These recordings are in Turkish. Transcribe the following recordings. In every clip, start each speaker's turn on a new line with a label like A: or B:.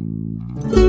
A: Thank you.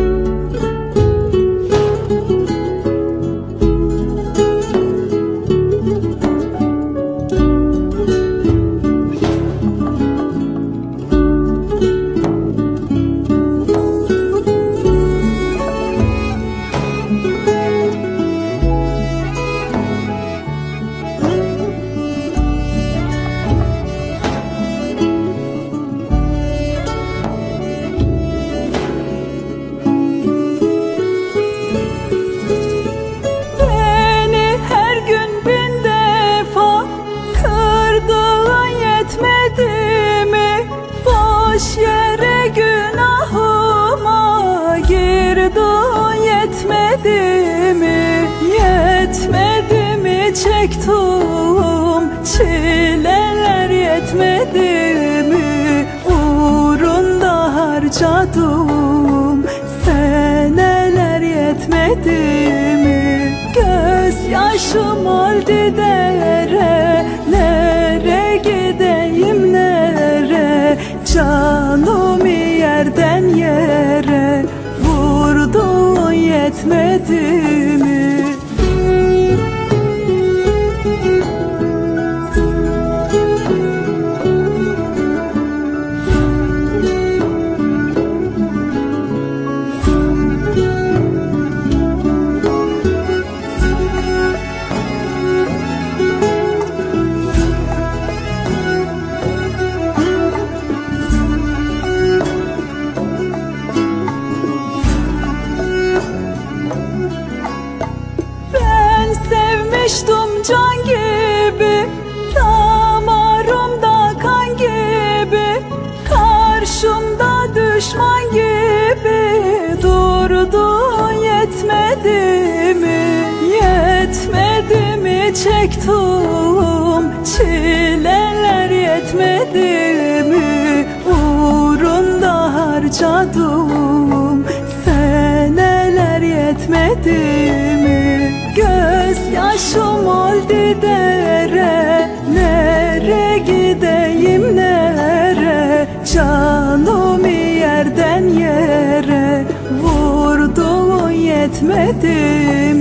A: Harcadım seneler yetmedi mi? Göz yaşım oldu dere Nere gideyim nere Canımı yerden yere Vurdun yetmedi mi? Sevmiştim can gibi Damarımda kan gibi Karşımda düşman gibi Durdun yetmedi mi? Yetmedi mi çektim Çileler yetmedi mi? Uğrunda harcadım Seneler yetmedi mi? Göz yaşım oldu dere Nere gideyim nere? Canımı yerden yere Vurdun yetmedi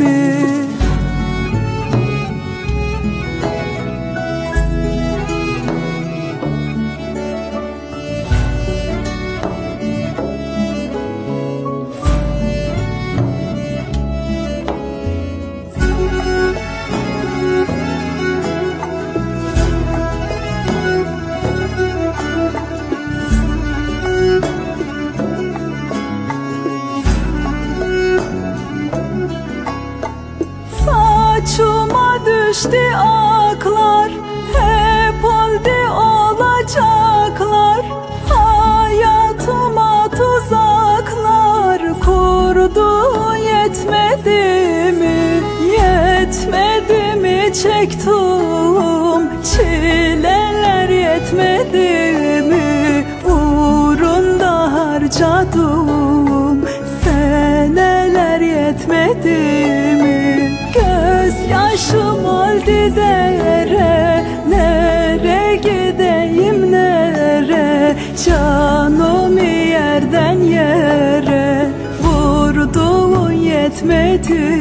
A: düştü aklar Hep oldu olacaklar Hayatıma tuzaklar Kurdu yetmedi mi? Yetmedi mi çektim Çileler yetmedi Göz yaşım oldu dere Nere gideyim nere Canımı yerden yere Vurdun yetmedi